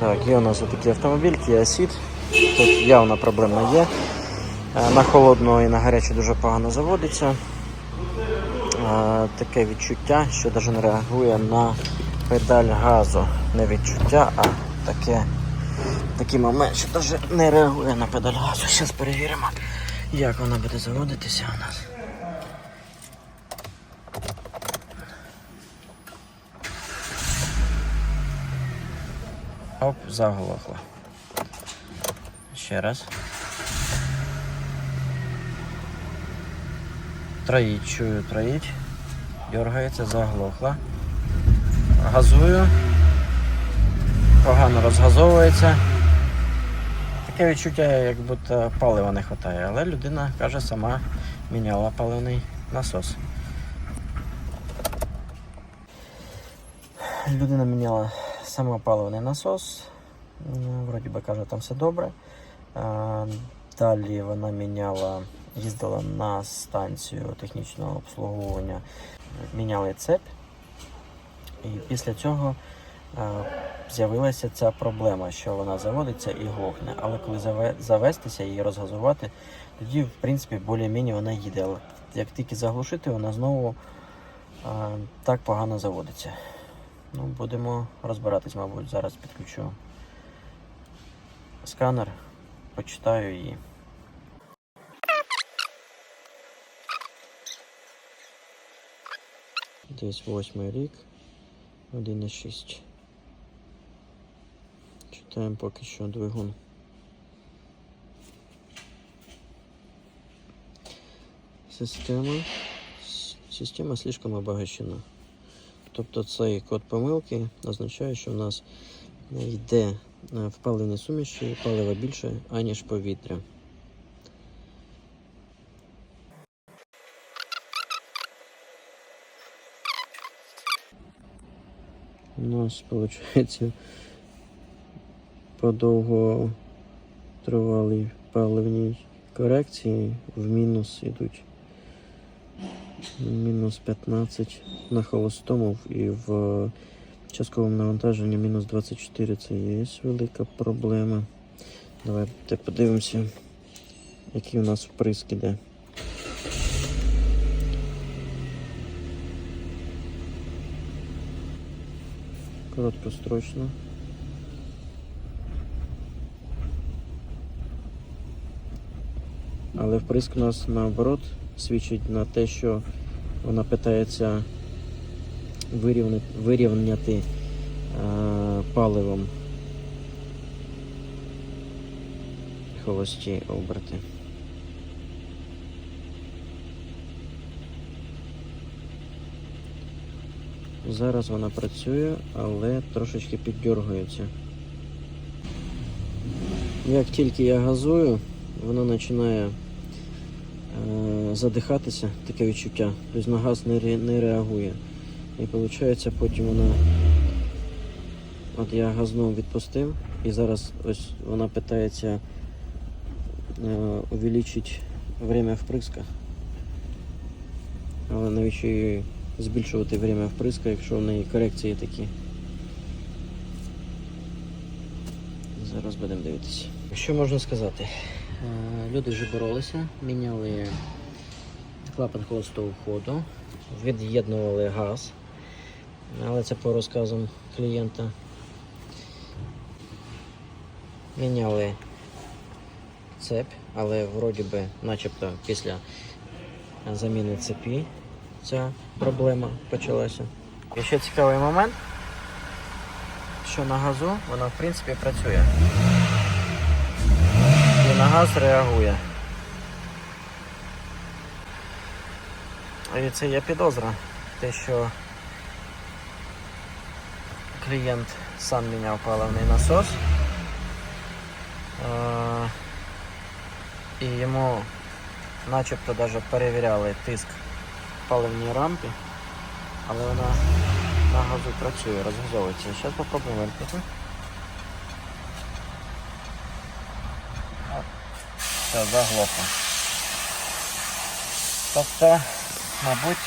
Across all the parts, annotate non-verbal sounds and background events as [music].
Так, є у нас отакий автомобіль, Kia Ceed. Тут явна проблема є. Е, На холодну і на гарячу дуже погано заводиться. Е, Таке відчуття, що навіть не реагує на педаль газу. Не відчуття, а таке, такий момент, що навіть не реагує на педаль газу. Зараз перевіримо, як вона буде заводитися у нас. Оп, заглохла. Ще раз. Троїть, чую, троїть. Дергається, заглохла. Газую. Погано розгазовується. Таке відчуття, як будто палива не вистачає, але людина каже, сама міняла паливний насос. Людина міняла сама паливний насос. Вроді би каже, там все добре. Далі вона міняла, їздила на станцію технічного обслуговування, міняли цепь. І після цього з'явилася ця проблема, що вона заводиться і глохне. Але коли завестися і розгазувати, тоді, в принципі, більш-менш вона їде. Але як тільки заглушити, вона знову так погано заводиться. Ну, будемо розбиратись, мабуть, зараз підключу сканер, почитаю її. Десь восьмий рік, 1,6. Читаємо поки що двигун. Система. Система слишком обогащена. Тобто цей код помилки означає, що в нас йде е, в паливній суміші палива більше, аніж повітря. У нас виходить по довготривалій паливній корекції в мінус йдуть. Мінус 15 на холостому і в частковому навантаженні мінус 24 це є велика проблема. Давайте подивимося, який у нас вприск іде. Короткострочно. Але вприск у нас наоборот свідчить на те, що вона питається вирівняти, е, паливом холості оберти. Зараз вона працює, але трошечки піддергується. Як тільки я газую, вона починає задихатися, таке відчуття. Тобто на газ не, не реагує. І виходить, потім вона. От я газнув відпустив, і зараз ось вона питається е, увеличити время впрыска. Але навіщо їй збільшувати время впрыска, якщо в неї корекції такі. Зараз будемо дивитися. Що можна сказати? Е, Люди вже боролися, міняли клапан холостого ходу, від'єднували газ, але це по розказам клієнта. Міняли цепь, але вроді би, начебто після заміни цепі ця проблема почалася. І ще цікавий момент, що на газу вона в принципі працює. На газ реагує. І це є підозра. Те, що клієнт сам міняв паливний насос. Е, І йому начебто навіть перевіряли тиск паливній рампі, але вона на газу працює, розгазовується. Зараз попробуємо вимкнути. Все, заглохло. Тобто, мабуть,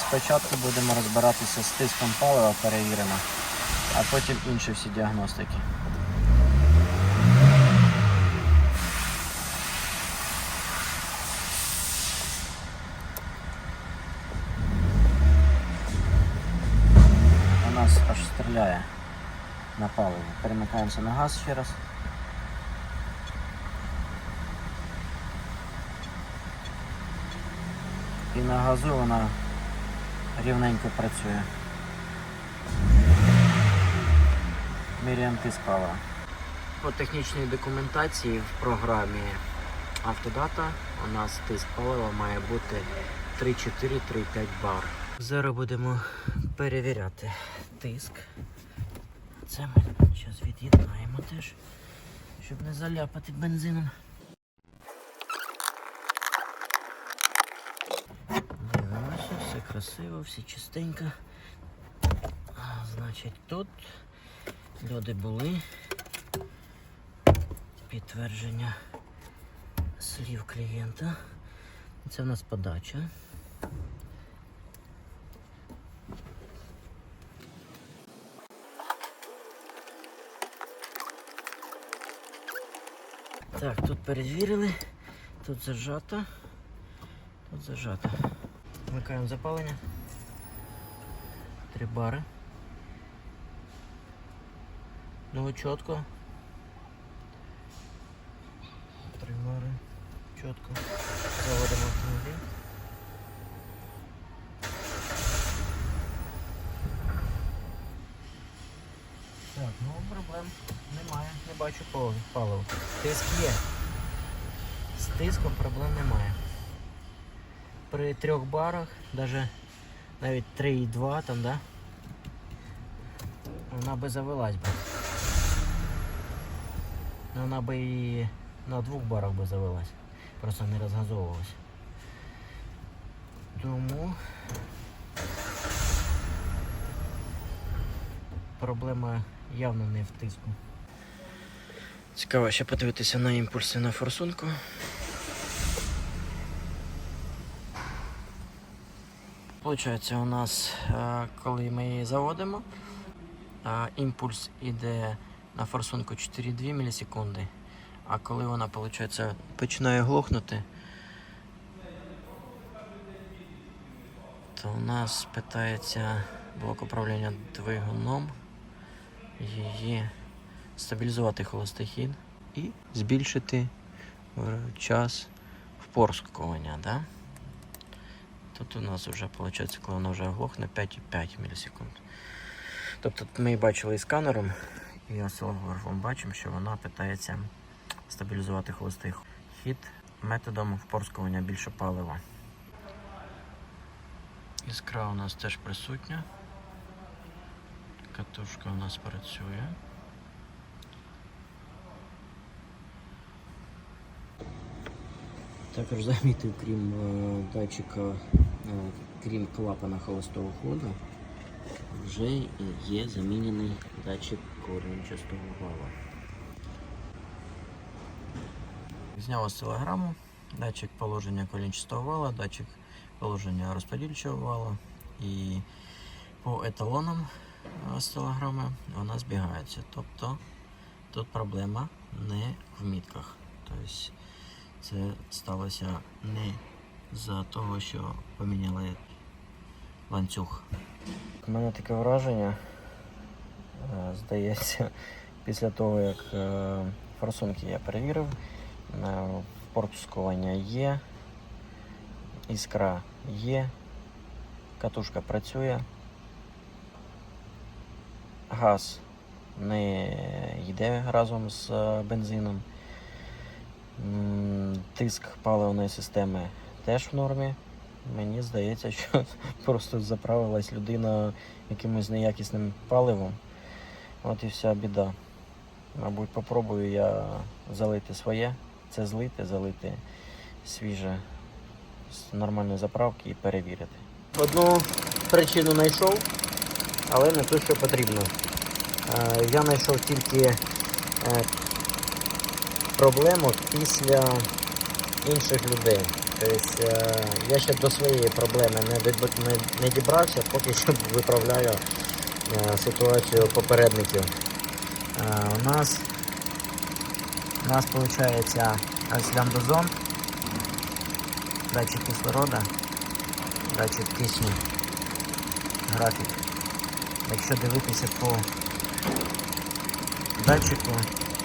спочатку будемо розбиратися з тиском палива, перевіримо. а потім інші всі діагностики. У нас аж стріляє на паливо. Перемикаємося на газ ще раз. І на газу вона рівненько працює. Міряємо тиск палива. По технічній документації в програмі Автодата у нас тиск палива має бути 3,4-3,5 бар. Зараз будемо перевіряти тиск. Це ми зараз від'єднаємо теж, щоб не заляпати бензином. Дивимося, все красиво, все чистенько. Значить, тут люди були. Підтвердження слів клієнта. Це в нас подача. Так, тут перевірили, тут зажато, тут зажато. Вмикаємо запалення. Три бари. Ну чітко. Три бари. Чітко. Заводимо автомобіль. Так, ну проблем немає. Не бачу палива. Тиск є. З тиском проблем немає. При трьох барах, даже навіть 3,2 там, да? Вона би завелась би. Ну, Вона би і на двох барах би завелась. Просто не розгазовувалась. Тому проблема явно не в тиску. Цікаво ще подивитися на імпульси на форсунку. Получається, у нас, е, коли ми її заводимо, е, імпульс іде на форсунку 4,2 мілісекунди, а коли вона починає глохнути, то у нас питається блок управління двигуном її стабілізувати холостий хід і збільшити час впорскування. Да? Тут у нас вже виходить, коли воно вже оглохне 5,5 мілісекунд. Тобто ми бачили і сканером, і осцилографом бачимо, що вона питається стабілізувати холостий хід методом впорскування більше палива. Іскра у нас теж присутня. Катушка у нас працює. Також замітив, крім е, датчика, крім клапана холостого ходу, вже є замінений датчик корінчастого вала. Зняв осцилограму, датчик положення колінчастого вала, датчик положення розподільчого вала і по еталонам осцилограми вона збігається. Тобто тут проблема не в мітках. Тобто це сталося не за того, що поміняли ланцюг. У мене таке враження, е, здається, після того, як е, форсунки я перевірив, е, впорскування є, іскра є, катушка працює, газ не йде разом з бензином. Тиск паливної системи теж в нормі. Мені здається, що [laughs] просто заправилась людина якимось неякісним паливом. От і вся біда. Мабуть, попробую я залити своє, це злити, залити свіже з нормальної заправки і перевірити. Одну причину знайшов, але не ту, що потрібно. Е, Я знайшов тільки е, проблему після інших людей. Тобто е, я ще до своєї проблеми не, дібрався, поки що [laughs] виправляю е, ситуацію попередників. Е, У нас у нас виходить ось лямбдозон, датчик кислорода, датчик кисню, графік. Якщо дивитися по датчику,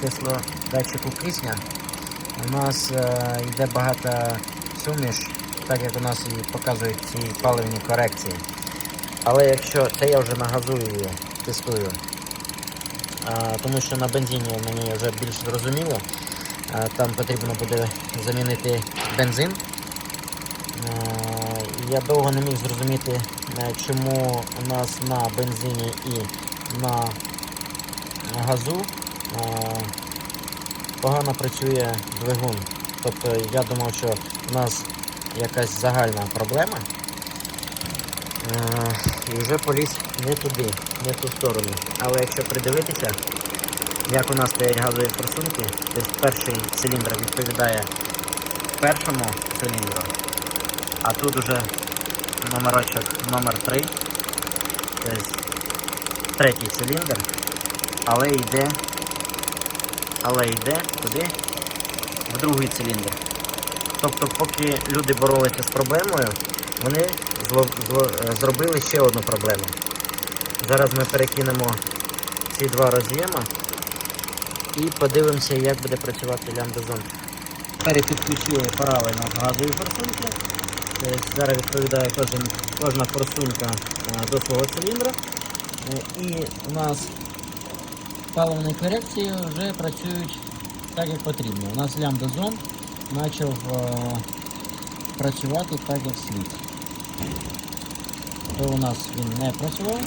кисло, датчику кисня, у нас е, йде багато суміш, так як у нас і показують ці паливні корекції. Але якщо це я вже на газу її тестую, а, тому що на бензині мені вже більш зрозуміло, а, там потрібно буде замінити бензин. Я довго не міг зрозуміти, чому у нас на бензині і на газу погано працює двигун. Тобто я думав, що у нас якась загальна проблема. Е, І вже поліз не туди, не в ту сторону. Але якщо придивитися, як у нас стоять газові форсунки, тобто перший циліндр відповідає першому циліндру, а тут уже номерочок номер 3, тобто третій циліндр, але йде, але йде туди, в другий циліндр. Тобто, поки люди боролися з проблемою, вони зло, зло, е, зробили ще одну проблему. Зараз ми перекинемо ці два роз'єма і подивимося, як буде працювати лямбдозон. Перепідключили правильно газові форсунки. Тобто Зараз відповідає кожен, кожна форсунка е, до свого циліндра. Е, І у нас паливні корекції вже працюють так, як потрібно. У нас лямбдозон почав е, працювати так, як слід. То у нас він не працював.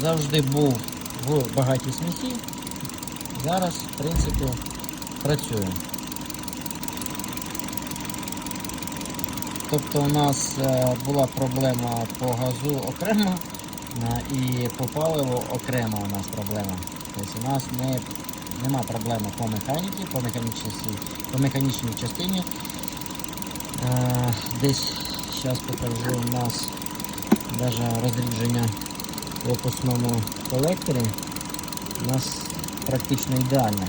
Завжди був в багатій смісі. Зараз, в принципі, працює. Тобто у нас е, була проблема по газу окремо е, і по паливу окремо у нас проблема. Тобто у нас не, нема проблеми по механіці, по механічній, по механічній частині. Е, Десь зараз покажу у нас навіть розрідження в опусному колекторі. У нас практично ідеальне.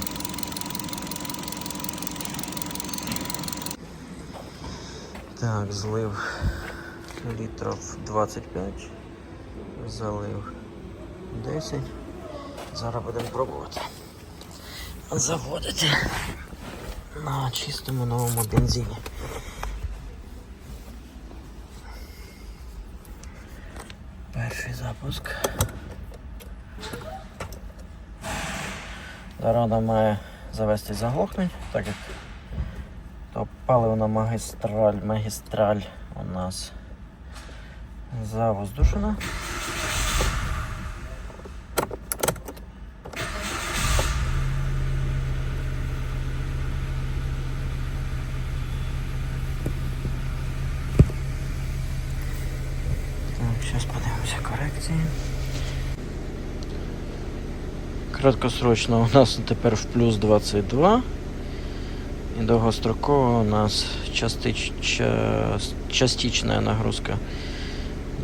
Так, злив літрів 25, залив 10. Зараз будемо пробувати заводити на чистому новому бензині. Перший запуск. Вона має завести заглохнуть, так як то паливна магістраль, магістраль у нас завоздушена. Так, зараз подивимося корекції. Краткосрочно у нас тепер в плюс 22. І довгостроково у нас частич, частична нагрузка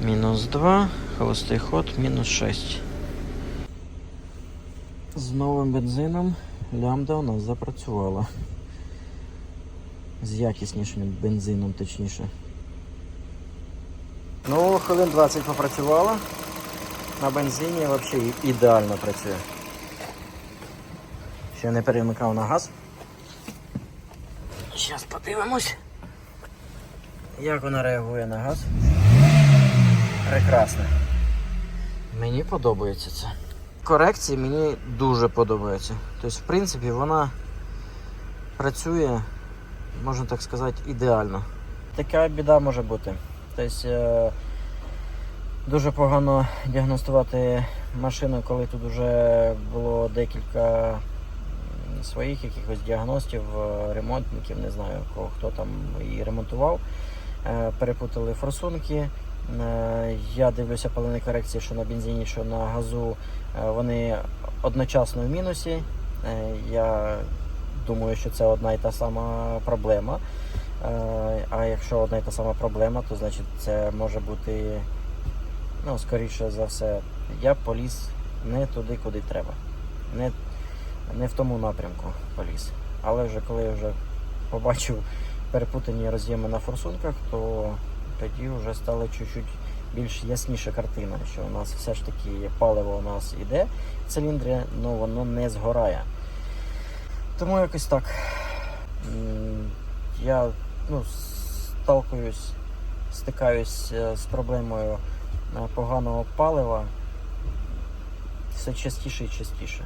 мінус 2, холостий ход мінус 6. З новим бензином лямбда у нас запрацювала. З якіснішим бензином, точніше. Ну, хвилин 20 попрацювала. На бензині взагалі ідеально працює. Ще не перемикав на газ. Зараз подивимось, як вона реагує на газ. Прекрасно. Мені подобається це. Корекції мені дуже подобаються. Тобто, в принципі, вона працює, можна так сказати, ідеально. Така біда може бути. Тобто, е, дуже погано діагностувати машину, коли тут вже було декілька своїх якихось діагностів, е, ремонтників, не знаю кого, хто там її ремонтував. Е, Перепутали форсунки. Е, Я дивлюся паливні корекції, що на бензині, що на газу вони одночасно в мінусі. Я думаю, що це одна і та сама проблема. А якщо одна і та сама проблема, то значить це може бути, ну, скоріше за все, я поліз не туди, куди треба. Не, не в тому напрямку поліз. Але вже коли я вже побачив перепутані роз'єми на форсунках, то тоді вже стала чуть-чуть більш ясніша картина, що у нас все ж таки паливо у нас іде в циліндрі, але воно не згорає. Тому якось так. Я ну, сталкуюсь, стикаюсь е, з проблемою е, поганого палива все частіше і частіше.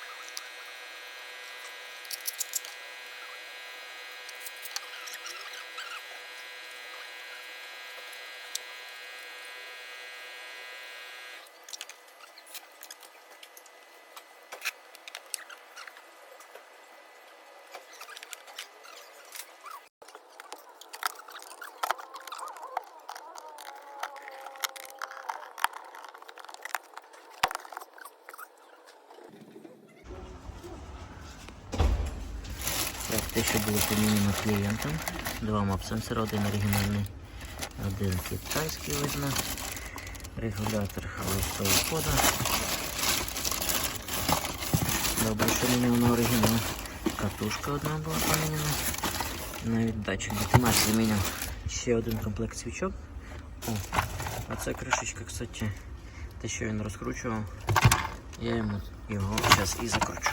те, що було поміняно клієнтом. Два мап-сенсори, один оригінальний, один китайський видно. Регулятор холостого хода. Добре, що на оригінал. Катушка одна була поміняна. Навіть датчик детонації міняв. Ще один комплект свічок. О, а це кришечка, кстати, те, що він розкручував. Я йому його зараз і закручу.